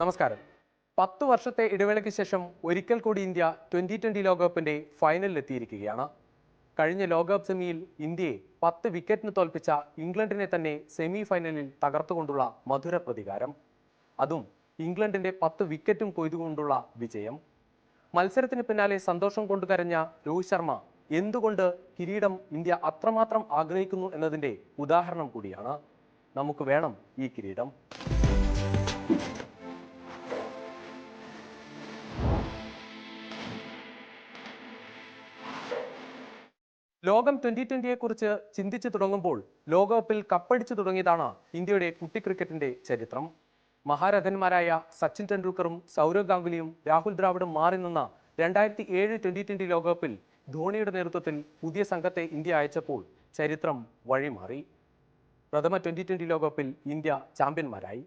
നമസ്കാരം. പത്ത് വർഷത്തെ ഇടവേളയ്ക്ക് ശേഷം ഒരിക്കൽ കൂടി ഇന്ത്യ ട്വന്റി ലോകകപ്പിന്റെ ഫൈനലിൽ എത്തിയിരിക്കുകയാണ്. കഴിഞ്ഞ ലോകകപ്പ് സെമിയിൽ ഇന്ത്യയെ പത്ത് വിക്കറ്റിന് തോൽപ്പിച്ച ഇംഗ്ലണ്ടിനെ തന്നെ സെമി ഫൈനലിൽ തകർത്തുകൊണ്ടുള്ള മധുര പ്രതികാരം. അതും ഇംഗ്ലണ്ടിന്റെ പത്ത് വിക്കറ്റും കൊയ്തുകൊണ്ടുള്ള വിജയം. മത്സരത്തിന് പിന്നാലെ സന്തോഷം കൊണ്ട് കരഞ്ഞ രോഹിത് ശർമ്മ എന്തുകൊണ്ട് കിരീടം ഇന്ത്യ അത്രമാത്രം ആഗ്രഹിക്കുന്നു എന്നതിന്റെ ഉദാഹരണം കൂടിയാണ്. നമുക്ക് വേണം ഈ കിരീടം. ലോകം ട്വന്റി ട്വന്റിയെ കുറിച്ച് ചിന്തിച്ചു തുടങ്ങുമ്പോൾ ലോകകപ്പിൽ കപ്പടിച്ചു തുടങ്ങിയതാണ് ഇന്ത്യയുടെ കുട്ടി ക്രിക്കറ്റിന്റെ ചരിത്രം. മഹാരഥന്മാരായ സച്ചിൻ ടെണ്ടുൽക്കറും സൗരവ് ഗാംഗുലിയും രാഹുൽ ദ്രാവിഡും മാറി നിന്ന രണ്ടായിരത്തി ഏഴ് ട്വന്റി ട്വന്റി ലോകകപ്പിൽ ധോണിയുടെ നേതൃത്വത്തിൽ പുതിയ സംഘത്തെ ഇന്ത്യ അയച്ചപ്പോൾ ചരിത്രം വഴിമാറി. പ്രഥമ ട്വന്റി ട്വന്റി ലോകകപ്പിൽ ഇന്ത്യ ചാമ്പ്യന്മാരായി.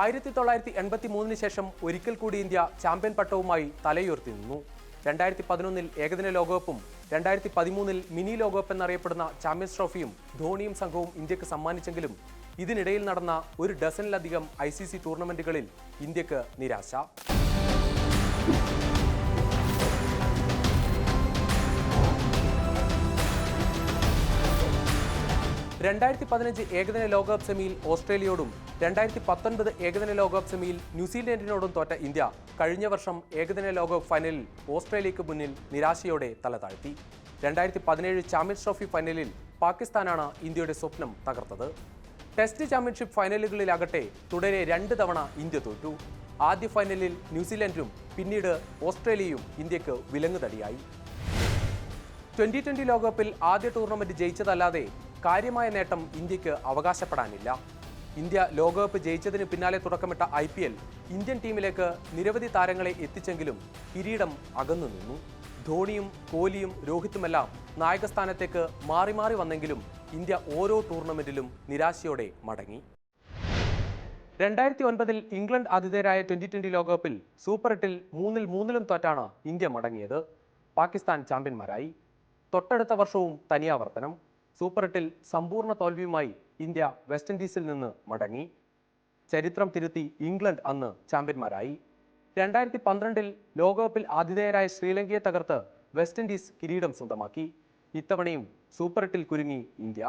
ആയിരത്തി തൊള്ളായിരത്തി എൺപത്തി മൂന്നിന് ശേഷം ഒരിക്കൽ കൂടി ഇന്ത്യ ചാമ്പ്യൻ പട്ടവുമായി തലയുയർത്തി നിന്നു. രണ്ടായിരത്തി പതിനൊന്നിൽ ഏകദിന ലോകകപ്പും രണ്ടായിരത്തി പതിമൂന്നിൽ മിനി ലോകകപ്പ് എന്നറിയപ്പെടുന്ന ചാമ്പ്യൻസ് ട്രോഫിയും ധോണിയും സംഘവും ഇന്ത്യയ്ക്ക് സമ്മാനിച്ചെങ്കിലും ഇതിനിടയിൽ നടന്ന ഒരു ഡസനിലധികം ഐ സി സി ടൂർണമെന്റുകളിൽ ഇന്ത്യയ്ക്ക് നിരാശ. രണ്ടായിരത്തി പതിനഞ്ച് ഏകദിന ലോകകപ്പ് സെമിയിൽ ഓസ്ട്രേലിയയോടും രണ്ടായിരത്തി പത്തൊൻപത് ഏകദിന ലോകകപ്പ് സെമിയിൽ ന്യൂസിലൻഡിനോടും തോറ്റ ഇന്ത്യ കഴിഞ്ഞ വർഷം ഏകദിന ലോകകപ്പ് ഫൈനലിൽ ഓസ്ട്രേലിയയ്ക്ക് മുന്നിൽ നിരാശയോടെ തല താഴ്ത്തി രണ്ടായിരത്തി പതിനേഴ് ചാമ്പ്യൻസ് ട്രോഫി ഫൈനലിൽ പാകിസ്ഥാനാണ് ഇന്ത്യയുടെ സ്വപ്നം തകർത്തത്. ടെസ്റ്റ് ചാമ്പ്യൻഷിപ്പ് ഫൈനലുകളിലാകട്ടെ തുടരെ രണ്ട് തവണ ഇന്ത്യ തോറ്റു. ആദ്യ ഫൈനലിൽ ന്യൂസിലൻഡും പിന്നീട് ഓസ്ട്രേലിയയും ഇന്ത്യയ്ക്ക് വിലങ്ങുതടിയായി. ട്വന്റി ട്വന്റി ലോകകപ്പിൽ ആദ്യ ടൂർണമെന്റ് ജയിച്ചതല്ലാതെ കാര്യമായ നേട്ടം ഇന്ത്യയ്ക്ക് അവകാശപ്പെടാനില്ല. ഇന്ത്യ ലോകകപ്പ് ജയിച്ചതിന് പിന്നാലെ തുടക്കമിട്ട ഐ പി എൽ ഇന്ത്യൻ ടീമിലേക്ക് നിരവധി താരങ്ങളെ എത്തിച്ചെങ്കിലും കിരീടം അകന്നു നിന്നു. ധോണിയും കോഹ്ലിയും രോഹിത്തുമെല്ലാം നായകസ്ഥാനത്തേക്ക് മാറി മാറി വന്നെങ്കിലും ഇന്ത്യ ഓരോ ടൂർണമെന്റിലും നിരാശയോടെ മടങ്ങി. രണ്ടായിരത്തി ഒൻപതിൽ ഇംഗ്ലണ്ട് ആതിഥേയരായ ട്വന്റി ട്വന്റി ലോകകപ്പിൽ സൂപ്പർ എട്ടിൽ മൂന്നിൽ മൂന്നിലും തോറ്റാണ് ഇന്ത്യ മടങ്ങിയത്. പാകിസ്ഥാൻ ചാമ്പ്യന്മാരായി. തൊട്ടടുത്ത വർഷവും തനിയാവർത്തനം സൂപ്പർ എട്ടിൽ സമ്പൂർണ തോൽവിയുമായി ഇന്ത്യ വെസ്റ്റ് ഇൻഡീസിൽ നിന്ന് മടങ്ങി. ചരിത്രം തിരുത്തി ഇംഗ്ലണ്ട് അന്ന് ചാമ്പ്യന്മാരായി. രണ്ടായിരത്തി പന്ത്രണ്ടിൽ ലോകകപ്പിൽ ആതിഥേയരായ ശ്രീലങ്കയെ തകർത്ത് വെസ്റ്റ് ഇൻഡീസ് കിരീടം സ്വന്തമാക്കി. ഇത്തവണയും സൂപ്പർ എട്ടിൽ കുരുങ്ങി ഇന്ത്യ.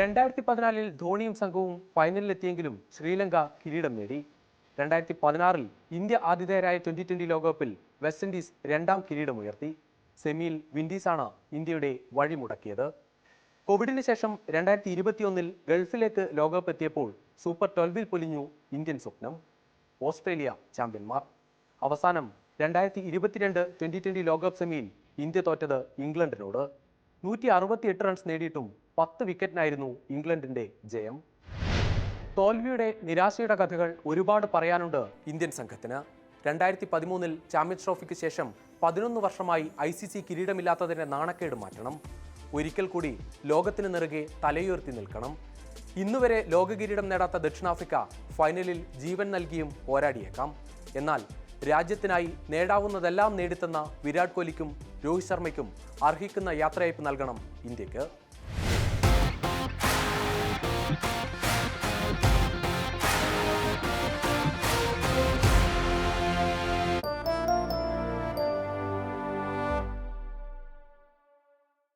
രണ്ടായിരത്തി പതിനാലിൽ ധോണിയും സംഘവും ഫൈനലിലെത്തിയെങ്കിലും ശ്രീലങ്ക കിരീടം നേടി. രണ്ടായിരത്തി പതിനാറിൽ ഇന്ത്യ ആതിഥേയരായ ട്വന്റി ട്വന്റി ലോകകപ്പിൽ വെസ്റ്റ് ഇൻഡീസ് രണ്ടാം കിരീടമുയർത്തി സെമിയിൽ വിൻഡീസാണ് ഇന്ത്യയുടെ വഴിമുടക്കിയത്. കോവിഡിന് ശേഷം രണ്ടായിരത്തി ഇരുപത്തിയൊന്നിൽ ഗൾഫിലേക്ക് ലോകകപ്പ് എത്തിയപ്പോൾ സൂപ്പർ ട്വൽവിൽ പൊലിഞ്ഞു ഇന്ത്യൻ സ്വപ്നം. ഓസ്ട്രേലിയ ചാമ്പ്യന്മാർ. അവസാനം രണ്ടായിരത്തി ഇരുപത്തിരണ്ട് ട്വന്റി ട്വന്റി ലോകകപ്പ് സെമിയിൽ ഇന്ത്യ തോറ്റത് ഇംഗ്ലണ്ടിനോട്. നൂറ്റി അറുപത്തിയെട്ട് റൺസ് നേടിയിട്ടും പത്ത് വിക്കറ്റിനായിരുന്നു ഇംഗ്ലണ്ടിന്റെ ജയം. തോൽവിയുടെ നിരാശയുടെ കഥകൾ ഒരുപാട് പറയാനുണ്ട് ഇന്ത്യൻ സംഘത്തിന്. രണ്ടായിരത്തി പതിമൂന്നിൽ ചാമ്പ്യൻസ് ട്രോഫിക്ക് ശേഷം പതിനൊന്ന് വർഷമായി ഐ സി സി കിരീടമില്ലാത്തതിന്റെ നാണക്കേട് മാറ്റണം. ഒരിക്കൽ കൂടി ലോകത്തിന് നിറകെ തലയുയർത്തി നിൽക്കണം. ഇന്നുവരെ ലോകകിരീടം നേടാത്ത ദക്ഷിണാഫ്രിക്ക ഫൈനലിൽ ജീവൻ നൽകിയും പോരാടിയേക്കാം. എന്നാൽ രാജ്യത്തിനായി നേടാവുന്നതെല്ലാം നേടിത്തന്ന വിരാട് കോഹ്ലിക്കും രോഹിത് ശർമ്മയ്ക്കും അർഹിക്കുന്ന യാത്രയയപ്പ് നൽകണം ഇന്ത്യയ്ക്ക്.